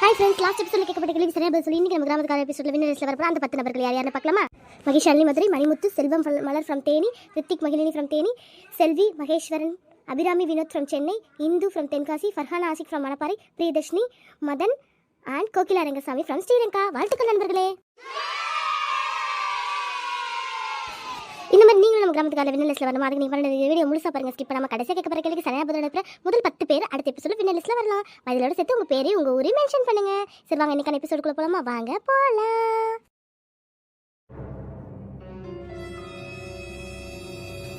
Hi friends last எபிசோட கேட்கப்பட்ட கேள்வி சரியா பதில் சொல்லி இன்னைக்கு நம்ம கிராமத்துக்கார எபிசோட வின்னர் லிஸ்ட்ல வரப்போ அந்த பத்து நபர்கள் யார் யாருன்னு பார்க்கலாமா? மகேஷ் அள்ளி Madurai Manimuthu Selvam Malar from Theni Hrithik Magizhini from Theni Selvi Maheswaran Abirami Vinoth from Chennai Indhu from Tenkasi Farhana Asik from Manapparai Priyadharshini Madhan and Kokila Rangasamy from Sri Lanka. வாழ்த்துக்கள் நண்பர்களே! இந்த மாதிரி நீங்களும் நம்ம கிராமத்துக்கான விண்ணலிஸ்ட்ல வரணும். அதுக்கு நீங்க பண்ண வீடியோ முழுசா பாருங்க. ஸ்கிப் பண்ணாம கடைசியா கேட்க போற கேள்விக்கு சரியா பதில் முதல் பத்து பேர் அடுத்த எபிசோட விண்ணலிஸ்ட்ல வரலாம். அதிலோட சேர்த்து உங்க பேரையும் உங்க ஊரையும் மென்ஷன் பண்ணுங்க. சரி வாங்க இன்னைக்கான எபிசோடுக்குள்ள போலாமா? வாங்க போலாம்.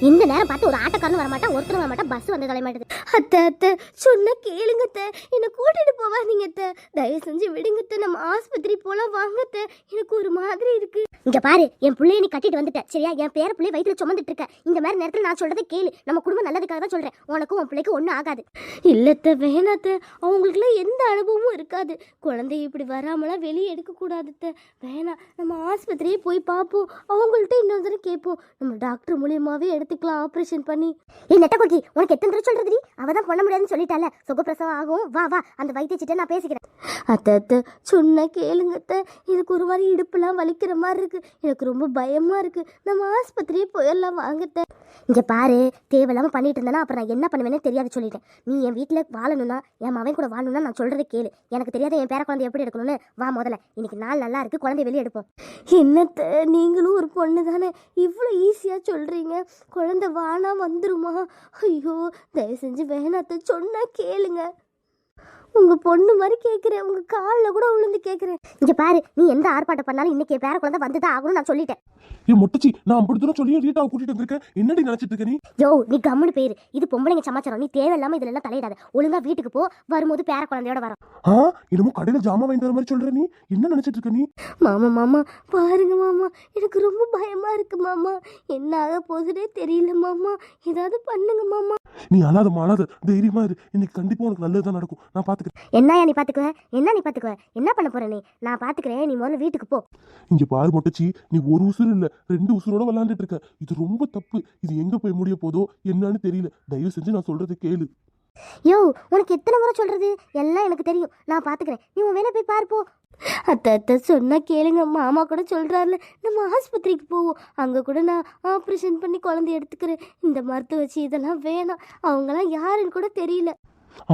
இந்த நேரம் பார்த்து ஒரு ஆட்டக்காரனும் வரமாட்டான் ஒருத்தரும் வரமாட்டான் பஸ் வந்து தொலை மாட்டேது அத்தை அத்தை சொன்ன கேளுங்க அத்தை. என்னை கூட்டிட்டு போவாதீங்க அத்தை. தயவு செஞ்சு விடுங்க அத்தை. நம்ம ஆஸ்பத்திரி போலாம் வாங்க அத்தை. எனக்கு ஒரு மாதிரி இருக்கு. இங்க பாரு என் பிள்ளைய நீ கட்டிட்டு வந்துட்ட சரியா? என் பேர பிள்ளை வயிற்றுல சுமந்துட்டு இருக்க. இந்த மாதிரி நேரத்துல நான் சொல்றதை கேளு. நம்ம குடும்பம் நல்லதுக்காக தான் சொல்றேன். உனக்கும் உன் பிள்ளைக்கு ஒன்றும் ஆகாது. இல்லத்த வேணாத்த அவங்களுக்குலாம் எந்த அனுபவமும் இருக்காது. குழந்தை இப்படி வராமலாம் வெளியே எடுக்கக்கூடாதுத்த வேணாம் நம்ம ஆஸ்பத்திரியே போய் பார்ப்போம். அவங்கள்ட்ட இன்னொரு தடவை கேட்போம். நம்ம டாக்டர் மூலியமாவே எடுத்துக்கலாம் ஆப்ரேஷன் பண்ணி. ஏ நெட்ட கொக்கி உனக்கு எத்தனை தடவை சொல்றதுடி? அவ தான் பண்ண முடியாதுன்னு சொல்லிட்டால. சுகப்பிரசவம் ஆகும். வா வா அந்த வைத்தியச்சிட்ட நான் பேசிக்கிறேன். அத்த அத்த சொன்ன கேளுங்க அத்தை. எனக்கு ஒரு மாதிரி இடுப்புலாம் வலிக்கிற மாதிரி இருக்கு. எனக்கு ரொம்ப பயமா இருக்கு. நம்ம ஆஸ்பத்திரியே போயிடலாம் வாங்கத்த இங்க பாரு தேவையில்லாம பண்ணிட்டு இருந்தேன்னா அப்புறம் நான் என்ன பண்ணுவேன்னு தெரியாது சொல்லிட்டேன். நீ என் வீட்டில் வாழணும்னா என் மவன் கூட வாழணும்னா நான் சொல்றதை கேளு. எனக்கு தெரியாத என் பேர குழந்தை எப்படி எடுக்கணும்னு வா முதல்ல. இன்னைக்கு நாள் நல்லா இருக்கு குழந்தை வெளியே எடுப்போம். என்னத்த நீங்களும் ஒரு பொண்ணு தானே இவ்வளோ ஈஸியாக சொல்கிறீங்க குழந்தை வானா வந்துருமா? ஐயோ தயவு செஞ்சு வேணாத்த சொன்னா கேளுங்க. உங்க பொண்ணு மாதிரி கேட்குறேன் உங்க காலில் கூட விழுந்து கேட்குறேன் இங்க பாரு நீ எந்த ஆர்ப்பாட்டம் பண்ணாலும் இன்னைக்கு பேர குழந்தை வந்து தான் ஆகணும்னு நான் சொல்லிட்டேன். ஏ மொட்டச்சி நான் அப்படி தூரம் சொல்லி ரீட்டாவை கூட்டிட்டு வந்திருக்கேன். என்னடி நினைச்சிட்டு இருக்க நீ? யோ நீ கம்முன்னு பேரு. இது பொம்பளைங்க சமாச்சாரம். நீ தேவையில்லாம இதுல எல்லாம் தலையிடாத. ஒழுங்கா வீட்டுக்கு போ. வரும்போது பேர குழந்தையோட வரோம். ஆ? என்னமோ கடையில ஜாமான் வாங்கிட்டு வர மாதிரி சொல்ற நீ? என்ன நினைச்சிட்டு இருக்க நீ? மாமா மாமா பாருங்க மாமா. எனக்கு ரொம்ப பயமா இருக்கு மாமா. என்ன ஆக போகுதுனே தெரியல மாமா. ஏதாவது பண்ணுங்க மாமா. நீ அழாதம்மா அழாத தைரியமா இரு. இன்னைக்கு கண்டிப்பா உனக்கு நல்லதுதான் நடக்கும். நான் பாத்துக்கிறேன் என்னயா நீ பாத்துக்குவ? என்ன நீ பாத்துக்குவ? என்ன பண்ண போற நீ? நான் பாத்துக்கிறேன். நீ முதல்ல வீட்டுக்கு போ. இங்க பாரு மொட்டச்சி நீ ஒரு உசுறு இல்ல. ரெண்டு உசுரோட விளையாண்டுட்டு இருக்க. இது ரொம்ப தப்பு. இது எங்க போய் முடிய போதோ என்னன்னு தெரியல. தயவு செஞ்சு நான் சொல்றதை கேளு. யோ உனக்கு எத்தனை முறை சொல்றது? எல்லாம் எனக்கு தெரியும். நான் பாத்துக்கிறேன். நீ உன் வேலை போய் பாரு போ. அத்தை அத்தை சொன்னா கேளுங்க. மாமா கூட சொல்றாருல. நம்ம ஆஸ்பத்திரிக்கு போவோம். அங்க கூட நான் ஆப்ரேஷன் பண்ணி குழந்தை எடுத்துக்கிறேன். இந்த மருத்துவ வச்சு இதெல்லாம் வேணாம். அவங்கெல்லாம் யாருன்னு கூட தெரியல.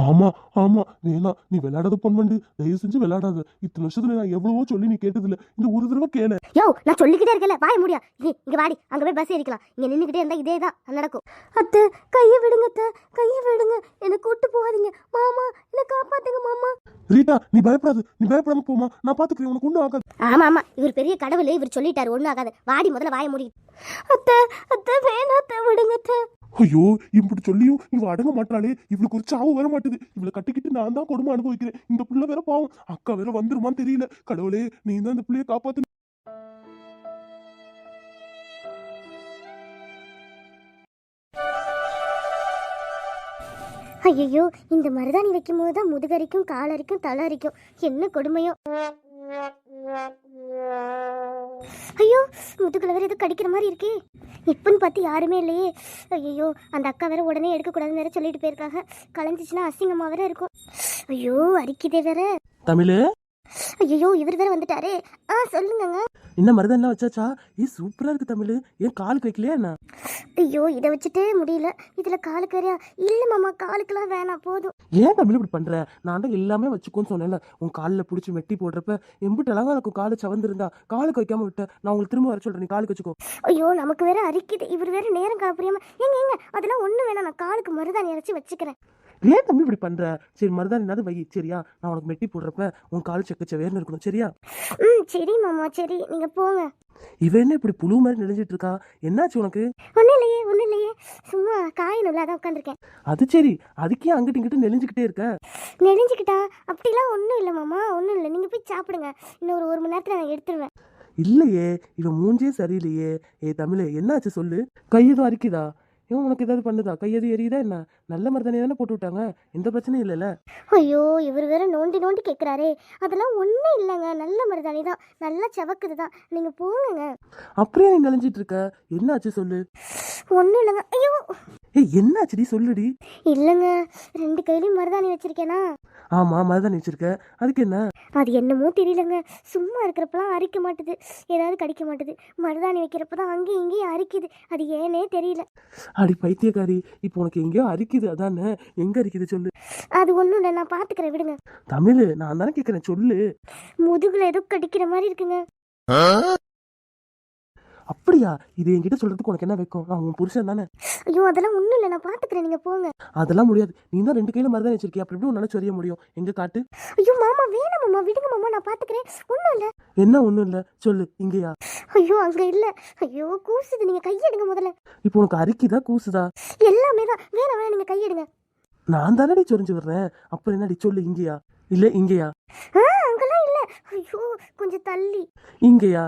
ஆமா ஆமா. வேணாம் நீ விளையாடாத பொன் பொன்வண்டு. தயவு செஞ்சு விளையாடாத. இத்தனை வருஷத்துல நான் எவ்வளவோ சொல்லி நீ கேட்டதில்ல. இந்த ஒரு தடவை கேளு. யோ நான் சொல்லிக்கிட்டே இருக்கல வாய முடியா இங்க இங்க வாடி. அங்க போய் பஸ் ஏறிக்கலாம். இங்க நின்னுக்கிட்டே இருந்தா இதே தான் நடக்கும். அத்தை கையை விடுங்க அத்தை. கையை விடுங்க. என்னை கூட்டு போகாதீங்க. மாமா என்னை காப்பாத்துங்க மாமா. ரீட்டா நீ பயப்படாத. நீ பயப்படாம போமா நான் பாத்துக்கிறேன். உனக்கு ஒண்ணும் ஆகாது. ஆமா ஆமா. இவர் பெரிய கடவுள். இவர் சொல்லிட்டாரு. ஒண்ணும் ஆகாது. வாடி முதல்ல வாய முடி. அத்தை அத்தை வேணாம் அத்தை விடுங்க அத்தை. ஐயோ இப்படி சொல்லியும் இவ அடங்க மாட்டாளே. இவளுக்கு ஒரு சாவு வர மாட்டுது. இவளை கட்டிக்கிட்டு நான் தான் கொடுமை அனுபவிக்கிறேன். இந்த புள்ள வேற பாவம். அக்கா வேற வந்துருமான்னு தெரியல. கடவுளே நீ தான் இந்த புள்ளைய காப்பாத்து ஐயோ இந்த மருதாணி வைக்கும் போது தான் முதுகரிக்கும் காலரிக்கும் தலரிக்கும் என்ன கொடுமையோ. ஐயோ முதுகுல வேற ஏதோ கடிக்கிற மாதிரி இருக்கே. இப்பன்னு பார்த்து யாருமே இல்லையே. ஐயோ அந்த அக்கா வேற உடனே எடுக்கக்கூடாதுன்னு வேற சொல்லிட்டு போயிருக்காங்க. கலைஞ்சிச்சுன்னா அசிங்கமா வேற இருக்கும். ஐயோ அரிக்குதே வேற. தமிழ்? ஐயோ இவர் வேற வந்துட்டாரே. ஆ சொல்லுங்கங்க. என்ன மருதெல்லாம் வச்சாச்சா? ஏ சூப்பரா இருக்கு தமிழ். ஏன் காலுக்கு வைக்கலையா என்ன? ஐயோ இதை வச்சுட்டே முடியல. இதுல காலுக்கு வேறையா? இல்ல மாமா காலுக்கெல்லாம் வேணாம் போதும். ஏன் தமிழ் இப்படி பண்ற? நான் தான் எல்லாமே வச்சுக்கோன்னு சொன்னேன்ல. உன் காலில் பிடிச்சி மெட்டி போடுறப்ப எம்பிட்டு அழகா இருக்கும் காலு சவந்திருந்தா. காலுக்கு வைக்காம விட்ட. நான் உங்களுக்கு திரும்ப வர சொல்றேன் நீ காலுக்கு வச்சுக்கோ. ஐயோ நமக்கு வேற அரிக்குது. இவர் வேற நேரம் காப்பிரியாம ஏங்க ஏங்க அதெல்லாம் ஒண்ணு வேணாம். நான் காலுக்கு மருதாணி அரைச்சி வச்சுக்கிறேன். ஏன் தமிழ் இப்படி பண்ற? சரி மருதானினாவது வை சரியா? நான் உனக்கு மெட்டி போடுறப்ப உன் கால் செக்கச்சவேர்னு இருக்கணும் சரியா? ம் சரி மாமா சரி. நீங்க போங்க. இவ என்ன இப்படி புழு மாதிரி நெளிஞ்சிட்டு இருக்கா? என்னாச்சு உனக்கு? ஒன்றும் இல்லையே ஒன்றும் இல்லையே. சும்மா காயணும்ல அதான் உட்காந்துருக்கேன் அது சரி. அதுக்கே அங்கிட்டு இங்கிட்டு நெளிஞ்சுக்கிட்டே இருக்க? நெளிஞ்சுக்கிட்டா? அப்படிலாம் ஒன்றும் இல்லை மாமா ஒன்றும் இல்லை. நீங்கள் போய் சாப்பிடுங்க. இன்னும் ஒரு ஒரு மணி நேரத்தில் நான் எடுத்துருவேன். இல்லையே இவன் மூஞ்சே சரியில்லையே. ஏ தமிழ் என்னாச்சு சொல்லு? கையதும் அரிக்குதா? இவன் உனக்கு ஏதாவது பண்ணுதா? கையது எரியுதா என்ன? நல்ல மருதானே தானே போட்டு விட்டாங்க. எந்த பிரச்சனையும் இல்லைல்ல? ஐயோ இவர் வேற நோண்டி நோண்டி கேட்குறாரே அதெல்லாம் ஒன்றும் இல்லைங்க. நல்ல மருதாணி தான். நல்லா செவக்குது தான். நீங்கள் போங்கங்க. அப்படியே நீ நெளிஞ்சிட்டு இருக்க? என்னாச்சு சொல்லு. ஒன்றும் இல்லைங்க. ஐயோ. ஏய் என்னாச்சுடி? சொல்லுடி. இல்லைங்க ரெண்டு கையிலையும் மருதாணி வச்சிருக்கேனா? ஆமா மருதாணி வச்சிருக்க. அதுக்கு என்ன? அது என்னமோ தெரியலங்க. சும்மா இருக்கிறப்பலாம் அரிக்க மாட்டுது. ஏதாவது கடிக்க மாட்டுது. மருதாணி வைக்கிறப்ப தான் அங்கேயும் இங்கேயும் அரிக்குது. அது ஏனே தெரியல. அடி பைத்தியக்காரி. இப்போ உனக்கு எங்கேயோ அரிக்குது. அதானே? எங்க அரிக்குது சொல்லு. அது ஒன்றும் இல்லை. நான் பார்த்துக்கிறேன் விடுங்க. தமிழ் நான் தானே கேட்குறேன் சொல்லு. முதுகுல ஏதோ கடிக்கிற மாதிரி இருக்குங்க. அப்படியா? இது என்கிட்ட சொல்றதுக்கு உனக்கு என்ன வைக்கும்? நான் உன் புருஷன் தானே? ஐயோ அதெல்லாம் ஒன்றும் இல்லை. நான் பார்த்துக்கிறேன் நீங்கள் போங்க. அதெல்லாம் முடியாது. நீ தான் ரெண்டு கையில மருதாணி வச்சிருக்கிய? அப்படி எப்படி உன்னால சொரிய முடியும்? எங்க காட்டு? ஐயோ மாமா வேணாம் மாமா. விடுங்க மாமா. நான் பார்த்துக்கிறேன் ஒன்றும் இல்லை. என்ன ஒண்ணும் இல்ல? சொல்லு. இங்கேயா? ஐயோ அங்கே இல்லை. ஐயோ கூசுது. நீங்கள் கையெடுங்க முதல்ல. இப்போ உனக்கு அரிக்குதா கூசுதா? எல்லாமே தான். வேணாம் வேணாம் நீங்கள் கையெடுங்க. நான் தானடி சொரிஞ்சு வர்றேன். அப்புறம் என்னடி? சொல்லு இங்கேயா? இல்ல இங்கேயா? ஆ அங்கெல்லாம் இல்லை. ஐயோ கொஞ்சம் தள்ளி. இங்கேயா?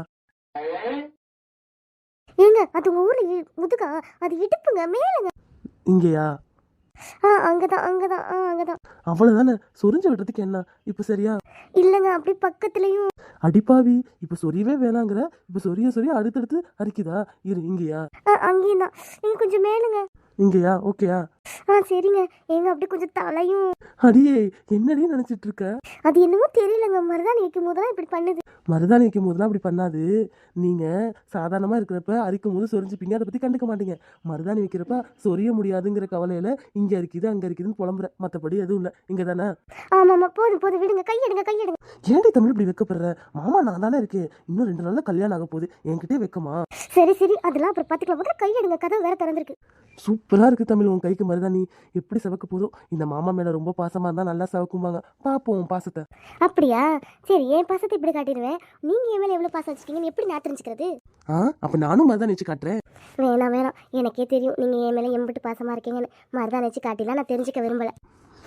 ஏங்க அது உங்கள் ஊரில் முதுகா? அது இடுப்புங்க மேலுங்க. இங்கேயா? ஆ அங்கே தான் அங்கே தான் ஆ அங்கே தான் அவ்வளவுதானே? சொரிஞ்சு விடுறதுக்கு என்ன? இப்ப சரியா? இல்லைங்க அப்படி பக்கத்துலேயும். அடிப்பாவி இப்ப சொரியவே வேணாங்கிற? இப்ப சொரிய சொரிய அடுத்தடுத்து அரிக்குதா? இரு இங்கேயா? ஆ அங்கேயும் தான். இங்கே கொஞ்சம் மேலுங்க. இங்கேயா? ஓகேயா? ஆ சரிங்க. ஏங்க அப்படி கொஞ்சம் தலையும் அடியே என்னடி நினைச்சிட்டு இருக்க அது என்னமோ தெரியலங்க. மருதாணி வைக்கும் போதெல்லாம் இப்படி பண்ணுது. மருதாணி வைக்கும் போதெல்லாம் அப்படி பண்ணாது. நீங்க சாதாரணமா இருக்கிறப்ப அரிக்கும் போது சொரிஞ்சுப்பீங்க. அதை பத்தி கண்டுக்க மாட்டீங்க. மருதாணி வைக்கிறப்ப சொரிய முடியாதுங்கிற கவலையில இங்க அரிக்குது அங்க அரிக்குதுன்னு புலம்புற. மத்தபடி எதுவும் இல்ல. இங்க தானே? ஆமாம்மா போதும் போதும் விடுங்க. கையெடுங்க கையெடுங்க. ஏன்டி தமிழ் இப்படி வைக்கப்படுற? மாமா நான் தானே இருக்கேன். இன்னும் ரெண்டு நாள்ல கல்யாணம் ஆக போகுது. என்கிட்டே வைக்கமா? சரி சரி. அதெல்லாம் அப்புறம் பார்த்துக்கலாம் முதல்ல கையெடுங்க. கதவு வேற திறந்திருக்கு. சூப்பரா இருக்கு தமிழ் உன் கைக்கு மருதாணி எப்படி சவக்க போதும் இந்த மாமா மேல ரொம்ப பாசமா இருந்தா நல்லா சவக்கும்பாங்க. பாப்போம் உன் பாசத்தை. அப்படியா? சரி என் பாசத்தை இப்படி காட்டிடுவேன். நீங்க என் மேல எவ்வளவு பாசம் வச்சிட்டீங்கன்னு எப்படி நான் தெரிஞ்சுக்கிறது? ஆ அப்ப நானும் மருதாணி வச்சு காட்டுறேன். வேணாம் வேணாம். எனக்கே தெரியும் நீங்க என் மேல எம்பிட்டு பாசமா இருக்கீங்கன்னு. மருதான் வச்சு காட்டிலாம் நான் தெரிஞ்சுக்க விரும்பல.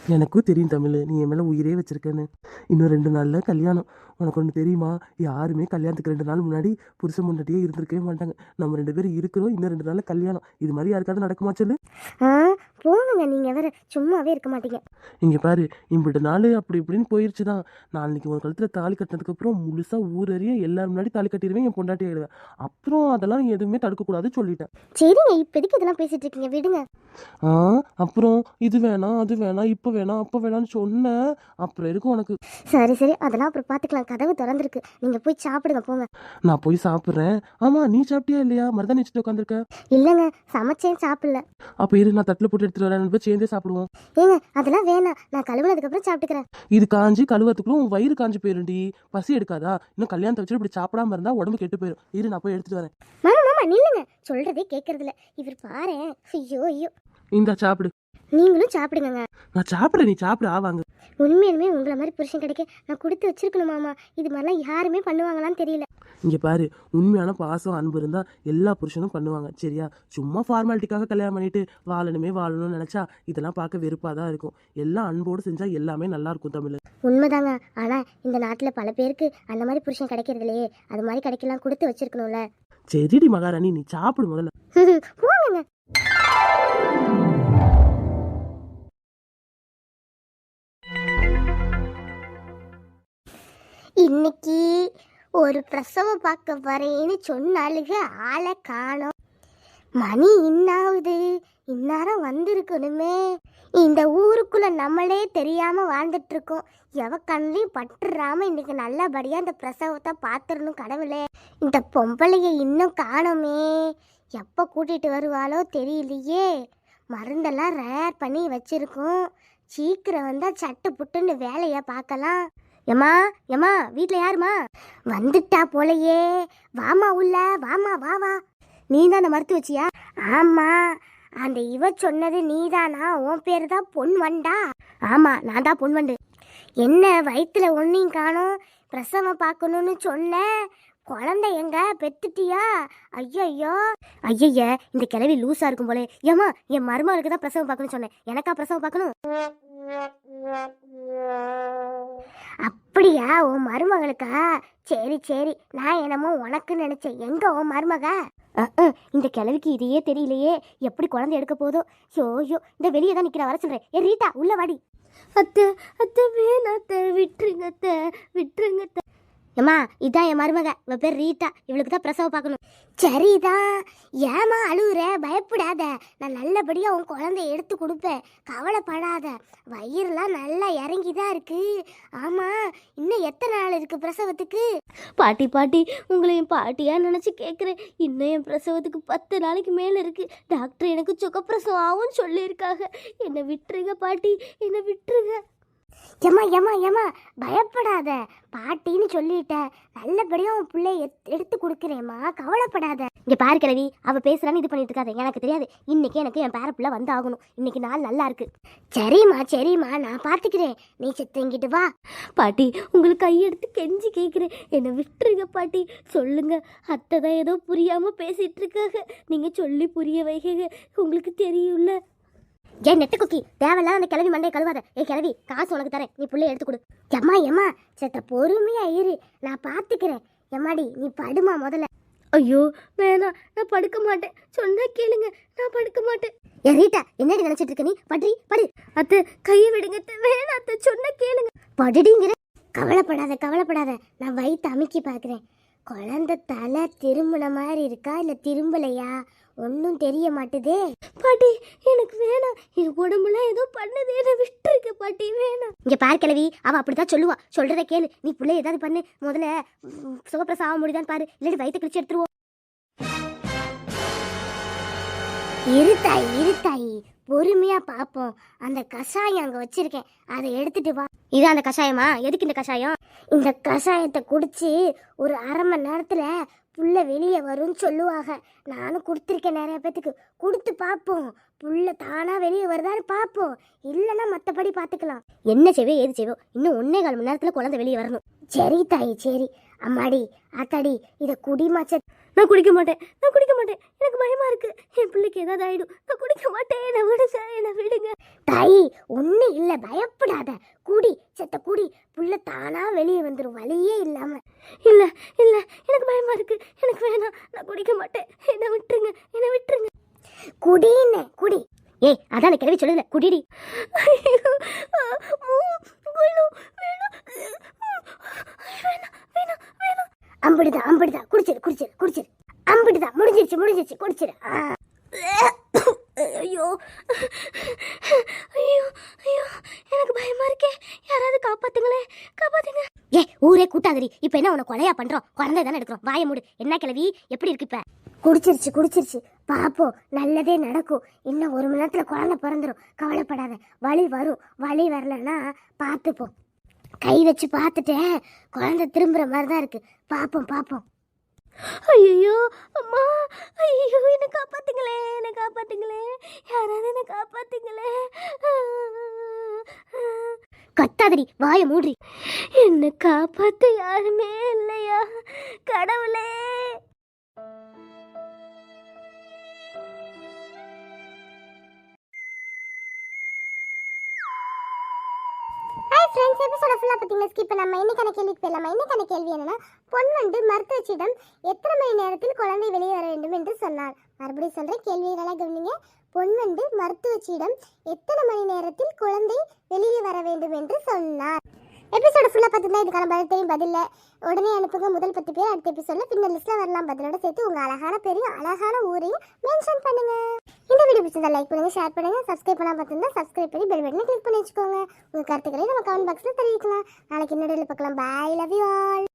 எனக்கும் தெரியும் தமிழ் நீ என் மேலே உயிரே வச்சிருக்கேன்னு. இன்னும் ரெண்டு நாளில் கல்யாணம். உனக்கு ஒன்று தெரியுமா? யாருமே கல்யாணத்துக்கு ரெண்டு நாள் முன்னாடி புருஷன் முன்னாடியே இருந்திருக்கவே மாட்டாங்க. நம்ம ரெண்டு பேரும் இருக்கிறோம் இன்னும் ரெண்டு நாளில் கல்யாணம். இது மாதிரி யாருக்காவது நடக்குமா சொல்லு? போங்க நீங்க வேற சும்மாவே இருக்க மாட்டீங்க. இங்கே பாரு இம்பிட்டு நாள் அப்படி இப்படின்னு போயிருச்சு தான் நாளைக்கு உன் கழுத்தில் தாலி கட்டினதுக்கப்புறம் முழுசாக ஊரறிய எல்லாரும் முன்னாடி தாலி கட்டிடுவேன் என் பொண்டாட்டி ஆயிடுவேன் அப்புறம் அதெல்லாம் எதுவுமே தடுக்கக்கூடாது சொல்லிட்டேன். சரிங்க. இப்போதைக்கு இதெல்லாம் பேசிட்டு இருக்கீங்க. விடுங்க. ஆ அப்புறம் இது வேணாம் அது வேணாம் இப்போ வேணாம் அப்போ வேணாம்னு சொன்னேன் அப்புறம் இருக்கும் உனக்கு? சரி சரி. அதெல்லாம் அப்புறம் பார்த்துக்கலாம் கதவு திறந்திருக்கு. நீங்க போய் சாப்பிடுங்க போங்க. நான் போய் சாப்பிட்றேன். ஆமாம் நீ சாப்பிட்டியா இல்லையா? மருதாணி வச்சுட்டு உட்காந்துருக்க. இல்லைங்க சமைச்சேன் சாப்பிடல. அப்போ இரு நான் தட்டில் போட்டு எடுத்துட்டு வரேன். பேரும் சேர்ந்தே சாப்பிடுவோம். ஏங்க அதெல்லாம் வேணாம். நான் கழுவுனதுக்கு அப்புறம் சாப்பிட்டுக்கிறேன். இது காஞ்சி கழுவத்துக்குள்ள உன் வயிறு காஞ்சி போயிருண்டி பசி எடுக்காதா? இன்னும் கல்யாணத்தை வச்சுட்டு இப்படி சாப்பிடாம இருந்தா உடம்பு கெட்டு போயிடும் இரு நான் போய் எடுத்துட்டு வரேன். மாமா மாமா நில்லுங்க. சொல்றதே கேட்கறதில்ல இவர் பாரேன். ஐயோ ஐயோ. இந்தா சாப்பிடு. நீங்களும் சாப்பிடுங்க நான் சாப்பிட நீ சாப்பிடு ஆவாங்க உண்மையாலுமே உங்களை மாதிரி புருஷன் கிடைக்க நான் கொடுத்து வச்சிருக்கணும் மாமா. இது மாதிரிலாம் யாருமே பண்ணுவாங்களான்னு தெரியல. இங்க பாரு உண்மையான பாசம் அன்பு இருந்தா எல்லா புருஷனும் பண்ணுவாங்க சரியா? சும்மா ஃபார்மாலிட்டிக்காக கல்யாணம் பண்ணிட்டு வாழணுமே வாழணும்னு நினைச்சா இதெல்லாம் பார்க்க வெறுப்பாக தான் இருக்கும். எல்லாம் அன்போடு செஞ்சா எல்லாமே நல்லா இருக்கும் தமிழ். உண்மைதாங்க. ஆனா இந்த நாட்டுல பல பேருக்கு அந்த மாதிரி புருஷன் கிடைக்கிறது இல்லையே அது மாதிரி கிடைக்கலாம் கொடுத்து வச்சிருக்கணும்ல. சரிடி மகாராணி நீ சாப்பிடு முதல்ல. போங்க இன்னைக்கு ஒரு பிரசவம் பார்க்க வரேன்னு சொன்னாலுக ஆளை காணோம். மணி இன்னாவுது? இந்நேரம் வந்திருக்கணுமே. இந்த ஊருக்குள்ள நம்மளே தெரியாம வாழ்ந்துட்டு இருக்கோம் எவ கண்ணையும் பட்டுறாம இன்னைக்கு நல்லபடியா இந்த பிரசவத்தை பார்த்துடணும் கடவுளே. இந்த பொம்பளைய இன்னும் காணோமே. எப்போ கூட்டிட்டு வருவாளோ தெரியலையே. மருந்தெல்லாம் ரேர் பண்ணி வச்சிருக்கோம். சீக்கிரம் வந்தால் சட்டு புட்டுன்னு வேலையை பார்க்கலாம். ஏம்மா எம்மா வீட்டில் யாருமா வந்துட்டா போலையே. வாமா உள்ள வாமா வா வா. நீ தான் மறுத்து வச்சியா? ஆமா. அந்த இவ சொன்னது நீதானா? உன் பேர் தான் பொன் வண்டா. ஆமா நான் தான் பொன் வண்டு. என்ன வயிற்றுல ஒன்றையும் காணும். பிரசவம் பார்க்கணும்னு சொன்னேன் குழந்தை எங்க? பெத்துட்டியா? ஐயையோ. ஐயைய இந்த கிளவி லூஸா இருக்கும் போலே. ஏமா என் மருமகளுக்கு தான் பிரசவம் பார்க்கணும்னு சொன்னேன். எனக்கா பிரசவம் பார்க்கணும்? அப்படியா? உன் மருமகளுக்கா? சரி சரி. நான் என்னமோ உனக்கு நினைச்சேன். எங்க உன் மருமக? இந்த கிழவிக்கு இதையே தெரியலையே. எப்படி குழந்தை எடுக்க போதோ? யோ யோ இந்த வெளியே தான் நிக்கிற. வர சொல்றேன். ஏ ரீட்டா உள்ள வாடி. அத்தை அத்தை வேணாத்த விட்டுருங்க அத்தை. விட்டுருங்க ஏம்மா இதான் என் மருமக. இவ பேர் ரீட்டா. இவளுக்கு தான் பிரசவ பார்க்கணும். சரிதான் ஏமா அழுகுற பயப்படாத. நான் நல்லபடியாக உன் குழந்தைய எடுத்து கொடுப்பேன். கவலைப்படாத. வயிறுலாம் நல்லா இறங்கி தான் இருக்கு. ஆமாம் இன்னும் எத்தனை நாள் இருக்கு பிரசவத்துக்கு? பாட்டி பாட்டி உங்களை என் பாட்டியாக நினச்சி கேட்குறேன் இன்னும் என் பிரசவத்துக்கு பத்து நாளைக்கு மேலே இருக்கு. டாக்டர் எனக்கு சுகப்பிரசவம் ஆகும்னு சொல்லியிருக்காங்க. என்னை விட்டுருங்க பாட்டி. என்னை விட்டுருங்க. ஏமா ஏமா ஏமா பயப்படாத. பாட்டின்னு சொல்லிட்டேன் நல்லபடியாக உன் பிள்ளைய எடுத்து கொடுக்குறேம்மா. கவலைப்படாத. இங்கே பாரு கிழவி அவள் பேசுறான்னு இது பண்ணிட்டு இருக்காது. எனக்கு தெரியாது. இன்னைக்கு எனக்கு என் பேர பிள்ளை வந்து ஆகணும் இன்னைக்கு நாள் நல்லா இருக்கு. சரிம்மா சரிம்மா நான் பார்த்துக்கிறேன் நீ செத்துங்கிட்டு வா. பாட்டி உங்களுக்கு கையெடுத்து கெஞ்சி கேட்குறேன் என்னை விட்டுருங்க பாட்டி. சொல்லுங்க. அத்தை தான் ஏதோ புரியாமல் பேசிகிட்டு இருக்காங்க. நீங்கள் சொல்லி புரிய வைங்க. உங்களுக்கு தெரியும்ல. ஏன் நெட்ட குக்கி தேவையில்லாம் அந்த கிளவி மண்டையை கழுவாத. ஏ கிளவி காசு உனக்கு தரேன். நீ புள்ளைய எடுத்து கொடு. எம்மா எம்மா செத்த பொறுமையா இரு. நான் பாத்துக்கிறேன். எம்மாடி நீ படுமா முதல்ல. ஐயோ வேணாம் நான் படுக்க மாட்டேன். சொன்னா கேளுங்க நான் படுக்க மாட்டேன். ஏ ரீட்டா என்னடி நினைச்சிட்டு இருக்க நீ? பட்ரி படு. அத்தை கையை விடுங்க. வேணாம் அத்தை சொன்னா கேளுங்க. படுடிங்கிற. கவலைப்படாத கவலைப்படாத. நான் வயிற்று அமுக்கி பார்க்குறேன் குழந்தை தலை திரும்பின மாதிரி இருக்கா இல்லை திரும்பலையா? ஒன்றும் தெரிய மாட்டுதே. பாட்டி எனக்கு வேணாம். என் உடம்புல ஏதோ பண்ணுது என்ன விட்டுருக்க பாட்டி வேணாம். இங்கே பார் கிழவி அவ அப்படிதான் சொல்லுவா. சொல்கிறத கேளு. நீ பிள்ளை ஏதாவது பண்ணு. முதல்ல சுகப்பிரசம் ஆக முடியுதான்னு பாரு. இல்லாட்டி வயிற்று கிழிச்சு எடுத்துருவோம். இருத்தாய் இருத்தாய் பொறுமையா பாப்போம். அந்த கஷாயம் அங்க வச்சிருக்கேன். அதை எடுத்துட்டு வா. இது அந்த கஷாயமா? எதுக்கு இந்த கஷாயம்? இந்த கஷாயத்தை குடிச்சு ஒரு அரை மணி நேரத்துல புள்ள வெளியே வரும்னு சொல்லுவாங்க. நானும் கொடுத்துருக்கேன் நிறைய பேத்துக்கு. கொடுத்து பார்ப்போம் புள்ள தானா வெளியே வருதான்னு பார்ப்போம் இல்லைன்னா மற்றபடி பார்த்துக்கலாம் என்ன செய்வே ஏது செய்வோம் இன்னும் ஒன்னே கால் மணி நேரத்தில் குழந்தை வெளியே வரணும். சரி தாயி சரி. அம்மாடி ஆத்தாடி இதை குடிமாச்ச நான் குடிக்க மாட்டேன். நான் குடிக்க மாட்டேன். எனக்கு பயமா இருக்கு. என் பிள்ளைக்கு ஏதாவது ஆயிடும். நான் குடிக்க மாட்டேன். என்னை விடுங்க என்னை விடுங்க. தாயி ஒன்றும் இல்லை. பயப்படாத. குடி செத்த குடி. புள்ள தானா வெளியே வந்துடும் வழியே இல்லாம. இல்லை இல்லை. எனக்கு பயமா இருக்கு எனக்கு வேணாம் நான் குடிக்க மாட்டேன் என்னை விட்டுருங்க என்னை விட்டுருங்க குடின்னு குடி. ஏய் அதான் கிளவி சொல்லுதுல குடிடி. அம்பிடுதான் அம்பிடுதான் குடிச்சிரு குடிச்சிரு குடிச்சிரு. அம்பிடுதான் முடிஞ்சிருச்சு முடிஞ்சிருச்சு குடிச்சிரு. ஐயோ ஐயோ ஐயோ எனக்கு பயமா இருக்கே. யாராவது காப்பாத்துங்களே காப்பாத்துங்க. ஏ ஊரே கூட்டாதடி. இப்போ என்ன உன கொலையா பண்றோம்? குழந்தை தானே எடுக்கிறோம். வாய மூடு. என்ன கிளவி எப்படி இருக்கு இப்ப? குடிச்சிருச்சு குடிச்சிருச்சு. பாப்போம். நல்லதே நடக்கும். இன்னும் ஒரு மணி நேரத்துல குழந்தை பிறந்துரும். கவலைப்படாத. வலி வரும். வலி வரலன்னா பார்த்துப்போம் கை வச்சு பார்த்துட்டேன் குழந்தை திரும்புற மாதிரி தான் இருக்கு. பாப்போம் பாப்போம். ஐயோ அம்மா. ஐயோ என்ன காப்பாத்துங்களே. என்ன காப்பாத்துங்களே. யாராவது என்ன காப்பாத்துங்களே. கத்தாதடி வாய மூடி. என்ன காப்பாத்த யாருமே இல்லையா கடவுளே. ஃப்ரெண்ட்ஸ் எபிசோட ஃபுல்லாக பார்த்தீங்கன்னா ஸ்கிப் பண்ணாமல் இன்னைக்கான கேள்விக்கு போயிடலாமா? இன்னைக்கான கேள்வி என்னென்னா பொன் வந்து மருத்துவச்சிடம் எத்தனை மணி நேரத்தில் குழந்தை வெளியே வர வேண்டும் என்று சொன்னார். மறுபடியும் சொல்கிறேன் கேள்வியை நல்லா கவனிங்க. பொன் வந்து மருத்துவச்சியிடம் எத்தனை மணி நேரத்தில் குழந்தை வெளியே வர வேண்டும் என்று சொன்னார். எபிசோடு ஃபுல்லாக பார்த்துருந்தா இதுக்கான பதில் தெரியும் பதில்ல உடனே அனுப்புங்க முதல் பத்து பேர் அடுத்த எபிசோடில் பின்னர் லிஸ்ட்டில் வரலாம். பதிலோட சேர்த்து உங்கள் அழகான பேரையும் அழகான ஊரையும் மென்ஷன் பண்ணுங்க. இந்த வீடியோ பிடிச்சதை லைக் பண்ணுங்க ஷேர் பண்ணுங்க சப்ஸ்கிரைப் பண்ணால் பார்த்துருந்தா சப்ஸ்கிரைப் பண்ணி பெல் பட்டனை கிளிக் பண்ணி வச்சுக்கோங்க. உங்கள் கருத்துக்களை நம்ம கமெண்ட் பாக்ஸில் தெரிவிக்கலாம். நாளைக்கு இன்னொரு பார்க்கலாம். Bye love you all